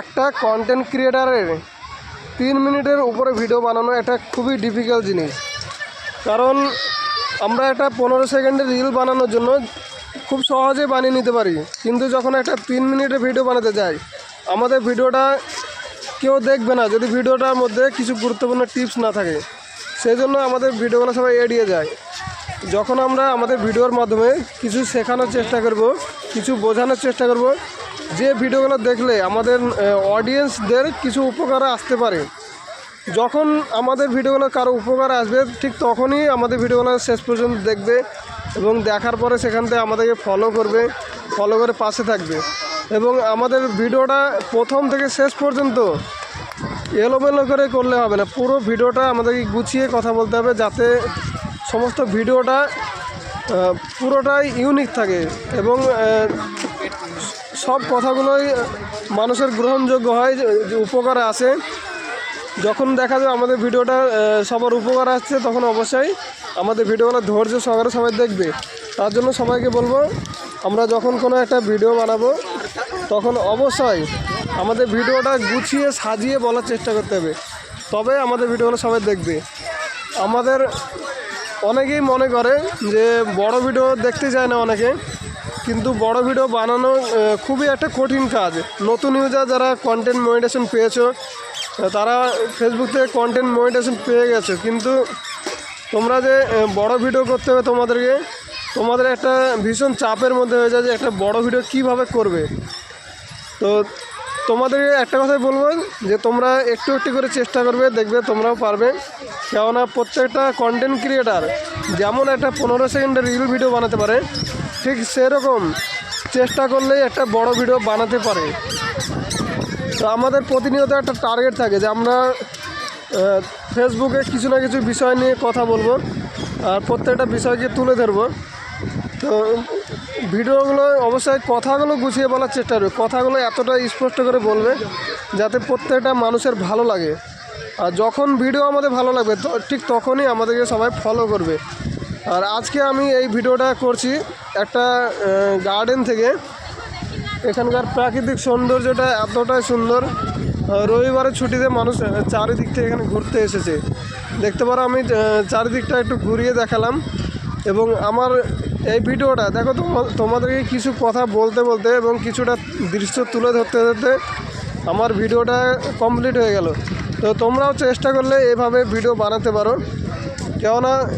একটা কন্টেন্ট ক্রিয়েটারের তিন মিনিটের উপরে ভিডিও বানানো এটা খুবই ডিফিকাল্ট জিনিস। কারণ আমরা একটা পনেরো সেকেন্ডের রিল বানানোর জন্য খুব সহজে বানিয়ে নিতে পারি। কিন্তু যখন একটা তিন মিনিটের ভিডিও বানাতে যাই, আমাদের ভিডিওটা কেউ দেখবে না। যদি ভিডিওটার মধ্যে কিছু গুরুত্বপূর্ণ টিপস না থাকে সেই জন্য আমাদের ভিডিওগুলো সবাই এড়িয়ে যায়। যখন আমরা আমাদের ভিডিওর মাধ্যমে কিছু শেখানোর চেষ্টা করব, কিছু বোঝানোর চেষ্টা করব যে ভিডিওগুলো দেখলে আমাদের অডিয়েন্সদের কিছু উপকার আসতে পারে। যখন আমাদের ভিডিওগুলো কারও উপকার আসবে, ঠিক তখনই আমাদের ভিডিওগুলো শেষ পর্যন্ত দেখবে এবং দেখার পরে সেখান থেকে আমাদেরকে ফলো করবে ফলো করে পাশে থাকবে। এবং আমাদের ভিডিওটা প্রথম থেকে শেষ পর্যন্ত এলোমেলো করে করলে হবে না। পুরো ভিডিওটা আমাদেরকে গুছিয়ে কথা বলতে হবে যাতে সমস্ত ভিডিওটা পুরোটাই ইউনিক থাকে। এবং সব কথাগুলোই মানুষের গ্রহণযোগ্য হয় উপকারে আসে। যখন দেখা যায় আমাদের ভিডিওটা সবার উপকার আসছে, তখন অবশ্যই আমাদের ভিডিওগুলো ধৈর্য সহকারে সবাই দেখবে। তার জন্য সবাইকে বলব, আমরা যখন কোনো একটা ভিডিও বানাবো, তখন অবশ্যই আমাদের ভিডিওটা গুছিয়ে, সাজিয়ে বলার চেষ্টা করতে হবে। তবে আমাদের ভিডিওগুলো সবাই দেখবে। আমাদের অনেকেই মনে করে যে বড় ভিডিও দেখতে চায় না অনেকে। কিন্তু বড় ভিডিও বানানো খুবই একটা কঠিন কাজ। নতুন ইউজার যারা কন্টেন্ট মনিটেশন পেয়েছ তারা ফেসবুক থেকে কন্টেন্ট মনিটেশন পেয়ে গেছো। কিন্তু তোমরা যে বড় ভিডিও করতে হবে তোমাদেরকে, তোমাদের একটা ভীষণ চাপের মধ্যে হয়ে যায় যে একটা বড় ভিডিও কীভাবে করবে। তো তোমাদেরকে একটা কথাই বলব যে, তোমরা একটু একটু করে চেষ্টা করবে, দেখবে তোমরাও পারবে। কেননা প্রত্যেকটা কন্টেন্ট ক্রিয়েটার যেমন একটা পনেরো সেকেন্ডের রিল ভিডিও বানাতে পারে ঠিক সেরকম চেষ্টা করলেই একটা বড় ভিডিও বানাতে পারে। তো আমাদের প্রতিনিয়ত একটা টার্গেট থাকে যে আমরা ফেসবুকে কিছু না কিছু বিষয় নিয়ে কথা বলব আর প্রত্যেকটা বিষয়কে তুলে ধরবো। তো ভিডিওগুলো অবশ্যই কথাগুলো গুছিয়ে বলার চেষ্টা করবে। কথাগুলো এতটা স্পষ্ট করে বলবে যাতে প্রত্যেকটা মানুষের ভালো লাগে। আর যখন ভিডিও আমাদের ভালো লাগবে ঠিক তখনই আমাদেরকে সবাই ফলো করবে। আর আজকে আমি এই ভিডিওটা করছি একটা গার্ডেন থেকে। এখানকার প্রাকৃতিক সৌন্দর্যটা এতটাই সুন্দর। রবিবারের ছুটিতে মানুষ চারিদিক থেকে এখানে ঘুরতে এসেছে। দেখতে পারো আমি চারিদিকটা একটু ঘুরিয়ে দেখালাম। এবং আমার এই ভিডিওটা, দেখো তোমা- তোমাদেরকে কিছু কথা বলতে বলতে এবং কিছুটা দৃশ্য তুলে ধরতে ধরতে আমার ভিডিওটা কমপ্লিট হয়ে গেল। তো তোমরাও চেষ্টা করলে এভাবে ভিডিও বানাতে পারো। কেননা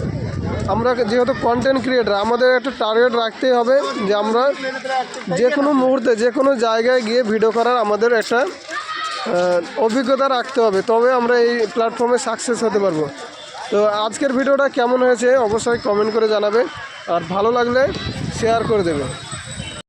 আমরা যেহেতু কন্টেন্ট ক্রিয়েটার আমাদের একটা টার্গেট রাখতেই হবে যে আমরা যে কোনো মুহূর্তে, যে কোনো জায়গায় গিয়ে ভিডিও করার আমাদের একটা অভিজ্ঞতা রাখতে হবে। তবে আমরা এই প্ল্যাটফর্মে সাকসেস হতে পারব। তো আজকের ভিডিওটা কেমন হয়েছে অবশ্যই কমেন্ট করে জানাবে আর ভালো লাগলে শেয়ার করে দেবে